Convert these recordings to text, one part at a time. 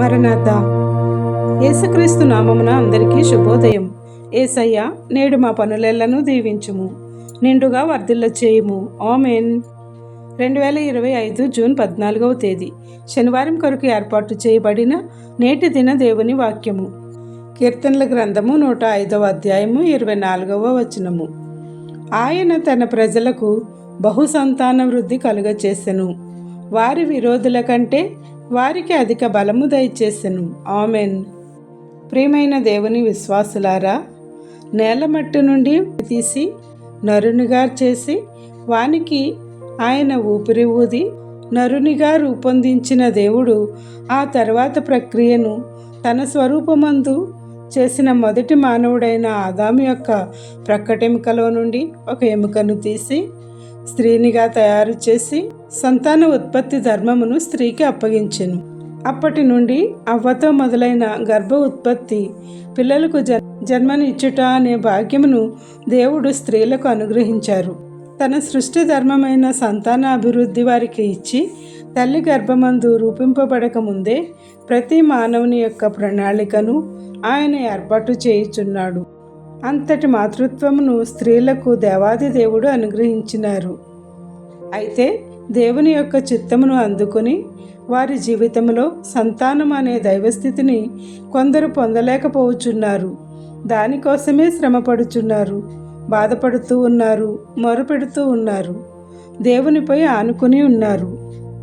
మరణాత యేసుక్రీస్తు నామమున అందరికీ శుభోదయం. ఏసయ్య నేడు మా పనులెళ్ళను దీవించుము నిండుగా వర్ధిల్ల చేయుము. ఆమెన్. రెండు వేల ఇరవై ఐదు జూన్ పద్నాలుగవ తేదీ. శనివారం కొరకు ఏర్పాటు చేయబడిన నేటి దిన దేవుని వాక్యము. కీర్తనల గ్రంథము నూట ఐదవ అధ్యాయము ఇరవై నాలుగవ వచనము. ఆయన తన ప్రజలకు బహుసంతాన వృద్ధి కలుగచేసెను. వారి విరోధుల కంటే వారికి అధిక బలము దయచేసెను. ఆమెన్. ప్రియమైన దేవుని విశ్వాసులారా నేలమట్టి నుండి తీసి నరునిగా చేసి వానికి ఆయన ఊపిరి ఊది నరునిగా రూపొందించిన దేవుడు ఆ తర్వాత ప్రక్రియను తన స్వరూపమందు చేసిన మొదటి మానవుడైన ఆదాము యొక్క ప్రక్కటెముకలో నుండి ఒక ఎముకను తీసి స్త్రీనిగా తయారు చేసి సంతాన ఉత్పత్తి ధర్మమును స్త్రీకి అప్పగించెను. అప్పటి నుండి అవ్వతో మొదలైన గర్భ ఉత్పత్తి పిల్లలకు జన్ జన్మనిచ్చుట అనే భాగ్యమును దేవుడు స్త్రీలకు అనుగ్రహించారు. తన సృష్టి ధర్మమైన సంతాన అభివృద్ధి వారికి ఇచ్చి తల్లి గర్భమందు రూపింపబడక ముందే ప్రతి మానవుని యొక్క ప్రణాళికను ఆయన ఏర్పాటు చేయుచున్నాడు. అంతటి మాతృత్వమును స్త్రీలకు దేవాది దేవుడు అనుగ్రహించినారు. అయితే దేవుని యొక్క చిత్తమును అందుకొని వారి జీవితంలో సంతానం అనే దైవస్థితిని కొందరు పొందలేకపోవచ్చున్నారు. దానికోసమే శ్రమపడుచున్నారు. బాధపడుతూ ఉన్నారు. మొరపెడుతూ ఉన్నారు. దేవునిపై ఆనుకుని ఉన్నారు.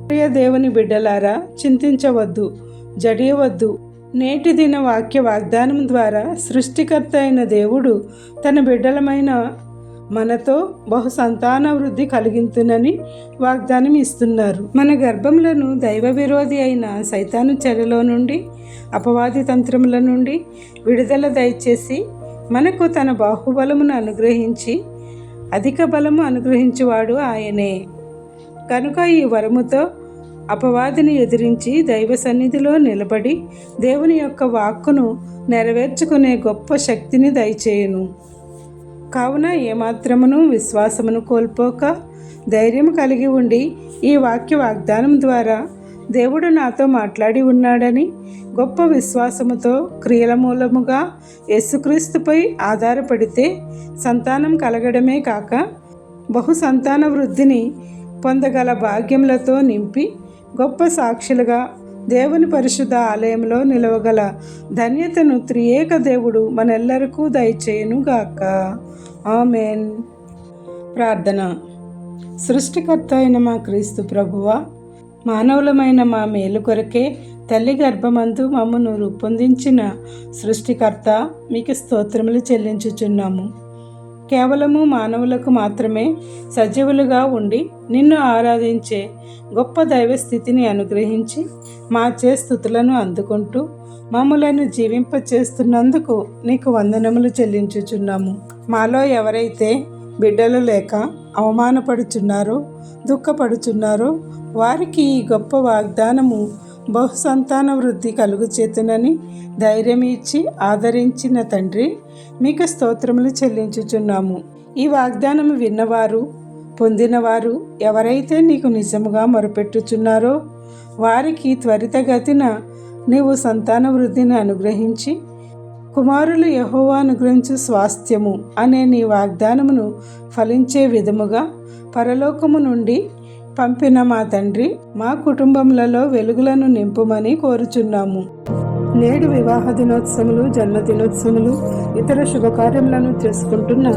ప్రియ దేవుని బిడ్డలారా చింతించవద్దు జడియవద్దు. నేటి దిన వాక్య వాగ్దానం ద్వారా సృష్టికర్త అయిన దేవుడు తన బిడ్డలమైన మనతో బహు సంతాన వృద్ధి కలిగింతునని వాగ్దానం ఇస్తున్నారు. మన గర్భములను దైవ విరోధి అయిన సైతాను చెరలో నుండి అపవాది తంత్రముల నుండి విడుదల దయచేసి మనకు తన బాహుబలమును అనుగ్రహించి అధిక బలము అనుగ్రహించువాడు ఆయనే. కనుక ఈ వరముతో అపవాదిని ఎదిరించి దైవ సన్నిధిలో నిలబడి దేవుని యొక్క వాక్కును నెరవేర్చుకునే గొప్ప శక్తిని దయచేయును. కావున ఏమాత్రమును విశ్వాసమును కోల్పోక ధైర్యం కలిగి ఉండి ఈ వాక్య వాగ్దానం ద్వారా దేవుడు నాతో మాట్లాడి ఉన్నాడని గొప్ప విశ్వాసముతో క్రియల మూలముగా యేసుక్రీస్తుపై ఆధారపడితే సంతానం కలగడమే కాక బహు సంతాన వృద్ధిని పొందగల భాగ్యములతో నింపి గొప్ప సాక్షులుగా దేవుని పరిశుద్ధ ఆలయంలో నిలవగల ధన్యతను త్రియేక దేవుడు మనెల్లరికూ దయచేయునుగాక. ఆమెన్. ప్రార్థన. సృష్టికర్త అయిన మా క్రీస్తు ప్రభువ మానవులమైన మా మేలు కొరకే తల్లి గర్భమందు మమ్మను రూపొందించిన సృష్టికర్త మీకు స్తోత్రములు చెల్లించుచున్నాము. కేవలము మానవులకు మాత్రమే సజీవులుగా ఉండి నిన్ను ఆరాధించే గొప్ప దైవ స్థితిని అనుగ్రహించి మా చే స్థుతులను అందుకుంటూ మమ్మలను జీవింపచేస్తున్నందుకు నీకు వందనములు చెల్లించుచున్నాము. మాలో ఎవరైతే బిడ్డలు లేక అవమానపడుచున్నారో దుఃఖపడుచున్నారో వారికి ఈ గొప్ప వాగ్దానము బహు సంతాన వృద్ధి కలుగు చేతునని ధైర్యం ఇచ్చి ఆదరించిన తండ్రి మీకు స్తోత్రములు చెల్లించుచున్నాము. ఈ వాగ్దానము విన్నవారు పొందినవారు ఎవరైతే నీకు నిజముగా మొరపెట్టుచున్నారో వారికి త్వరితగతిన నీవు సంతాన వృద్ధిని అనుగ్రహించి కుమారులు యహోవా అనుగ్రహించు స్వాస్థ్యము అనే నీ వాగ్దానమును ఫలించే విధముగా పరలోకము నుండి పంపిన మా తండ్రి మా కుటుంబములలో వెలుగులను నింపుమని కోరుచున్నాము. నేడు వివాహ దినోత్సవములు జన్మదినోత్సవములు ఇతర శుభకార్యములను చేసుకుంటున్న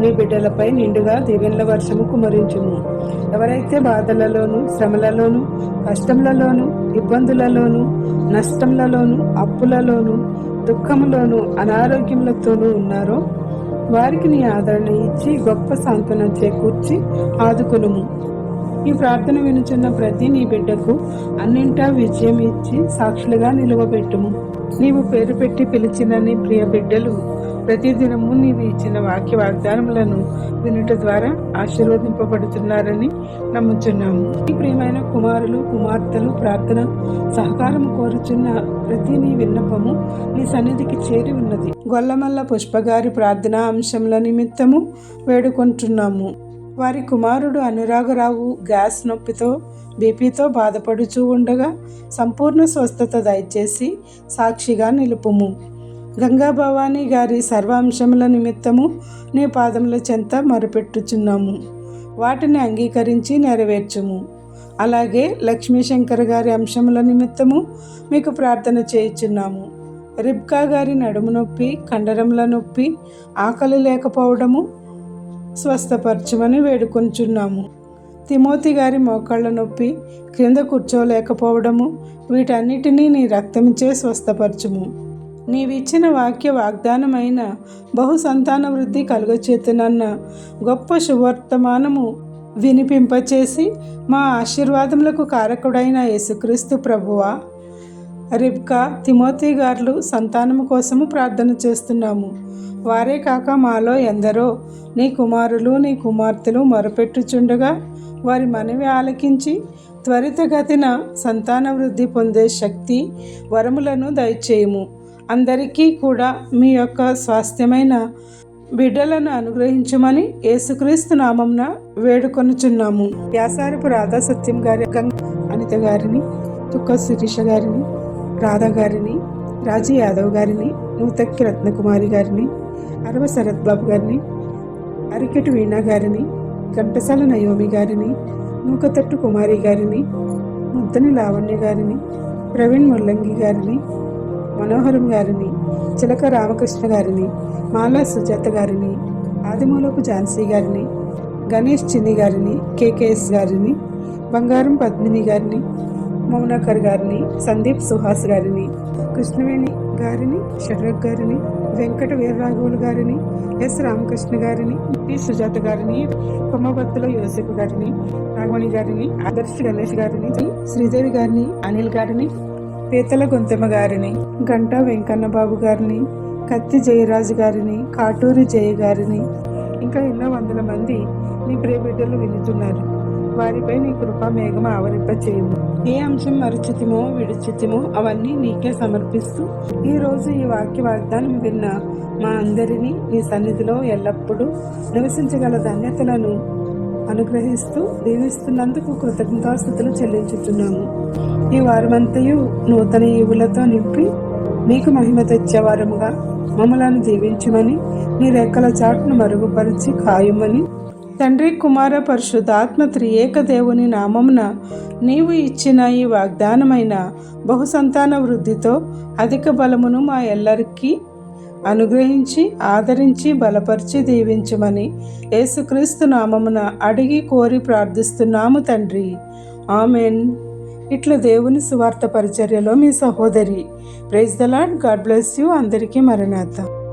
నీ బిడ్డలపై నిండుగా దీవెనల వర్షము కుమరించుము. ఎవరైతే బాధలలోను శ్రమలలోను కష్టములలోను ఇబ్బందులలోను నష్టములలోను అప్పులలోను దుఃఖములోను అనారోగ్యములతోనూ ఉన్నారో వారికి నీ ఆదరణ ఇచ్చి గొప్ప సాంత్వనం చేకూర్చి ఆదుకునుము. ఈ ప్రార్థన వినుచున్న ప్రతి నీ బిడ్డకు అన్నింటా విజయం ఇచ్చి సాక్షులుగా నిలువబెట్టుము. నీవు పేరు పెట్టి పిలిచిన నీ ప్రియ బిడ్డలు ప్రతిదినము నీవు ఇచ్చిన వాక్య వాగ్దానములను వినుట ద్వారా ఆశీర్వదింపబడుతున్నారని నమ్ముచున్నాము. ఈ ప్రియమైన కుమారులు కుమార్తెలు ప్రార్థన సహకారం కోరుచున్న ప్రతి నీ విన్నపము నీ సన్నిధికి చేరి ఉన్నది. గొల్లమల్ల పుష్పగారి ప్రార్థనా అంశముల నిమిత్తము వేడుకుంటున్నాము. వారి కుమారుడు అనురాగరావు గ్యాస్ నొప్పితో బీపీతో బాధపడుచూ ఉండగా సంపూర్ణ స్వస్థత దయచేసి సాక్షిగా నిలుపుము. గంగా భవానీ గారి సర్వాంశముల నిమిత్తము నీ పాదముల చెంత మరపెట్టుచున్నాము. వాటిని అంగీకరించి నెరవేర్చుము. అలాగే లక్ష్మీశంకర్ గారి అంశముల నిమిత్తము మీకు ప్రార్థన చేయుచున్నాము. రిబ్కా గారి నడుము నొప్పి కండరముల నొప్పి ఆకలి లేకపోవడము స్వస్థపరచమని వేడుకొంచున్నాము. తిమోతి గారి మోకాళ్ళ నొప్పి క్రింద కూర్చోలేకపోవడము వీటన్నిటినీ నీ రక్తమిచ్చే స్వస్థపరచుము. నీవిచ్చిన వాక్య వాగ్దానమైన బహు సంతాన వృద్ధి కలుగచేతునన్న గొప్ప శుభవర్తమానము వినిపింపచేసి మా ఆశీర్వాదములకు కారకుడైన యేసుక్రీస్తు ప్రభువా. రిబ్కా తిమోతి గారు సంతానము కోసము ప్రార్థన చేస్తున్నాము. వారే కాక మాలో ఎందరో. నీ కుమారులు నీ కుమార్తెలు మొరపెట్టుచుండగా వారి మనవి ఆలకించి త్వరితగతిన సంతాన వృద్ధి పొందే శక్తి వరములను దయచేయము. అందరికీ కూడా మీ యొక్క స్వాస్థ్యమైన బిడ్డలను అనుగ్రహించమని యేసుక్రీస్తు నామంన వేడుకొనుచున్నాము. వ్యాసారపు రాధా సత్యం గారి అనిత గారిని తుక్క శిరీష గారిని రాధా గారిని రాజీ యాదవ్ గారిని నూతక్కి రత్నకుమారి గారిని అరవ శరత్ బాబు గారిని అరికెటు వీణా గారిని ఘంటసాల నయోమి గారిని నూకతట్టు కుమారి గారిని ముద్దని లావణ్య గారిని ప్రవీణ్ ముల్లంగి గారిని మనోహరం గారిని చిలక రామకృష్ణ గారిని మాలా సుజాత గారిని ఆదిమూలపు ఝాన్సీ గారిని గణేష్ చిన్ని గారిని కేకేఎస్ గారిని బంగారం పద్మిని గారిని మౌనాకర్ గారిని సందీప్ సుహాస్ గారిని కృష్ణవేణి గారిని షర్రక్ గారిని వెంకట వీరరాఘవులు గారిని ఎస్ రామకృష్ణ గారిని పి సుజాత గారిని కొమ్మబత్తుల యోసేపు గారిని నాగమణి గారిని ఆదర్శ్ గణేష్ గారిని శ్రీదేవి గారిని అనిల్ గారిని పీతల గొంతెమ్మ గారిని గంటా వెంకన్న బాబు గారిని కత్తి జయరాజు గారిని కాటూరి జయ గారిని. ఇంకా ఎన్నో వందల మంది నీ ప్రియ బిడ్డలు వినుతున్నారు వారిపై నీ కృపా మేఘం ఆవరింప చేయము ఏ అంశం మరుచితిమో విడిచితిమో అవన్నీ నీకే సమర్పిస్తూ ఈ రోజు ఈ వాక్య వాగ్దానం విన్న మా అందరినీ నీ సన్నిధిలో ఎల్లప్పుడూ నివసించగల ధన్యతలను అనుగ్రహిస్తూ దీవిస్తున్నందుకు కృతజ్ఞతాస్థుతులు చెల్లించుతున్నాము ఈ వారమంతయు నూతన ఈవులతో నింపి నీకు మహిమ తెచ్చేవారముగా మమ్మలను దీవించమని నీ రెక్కల చాటును మరుగుపరిచి ఖాయమని తండ్రి కుమార పరిశుద్ధాత్మ త్రియేక దేవుని నామమున నీవు ఇచ్చిన ఈ వాగ్దానమైన బహుసంతాన వృద్ధితో అధిక బలమును మా ఎల్లరికీ అనుగ్రహించి ఆదరించి బలపరిచి దీవించమని యేసుక్రీస్తు నామమున అడిగి కోరి ప్రార్థిస్తున్నాము తండ్రి. ఆమెన్. ఇట్లా దేవుని సువార్త పరిచర్యలో మీ సహోదరి praise the Lord God bless you. అందరికీ మరణాత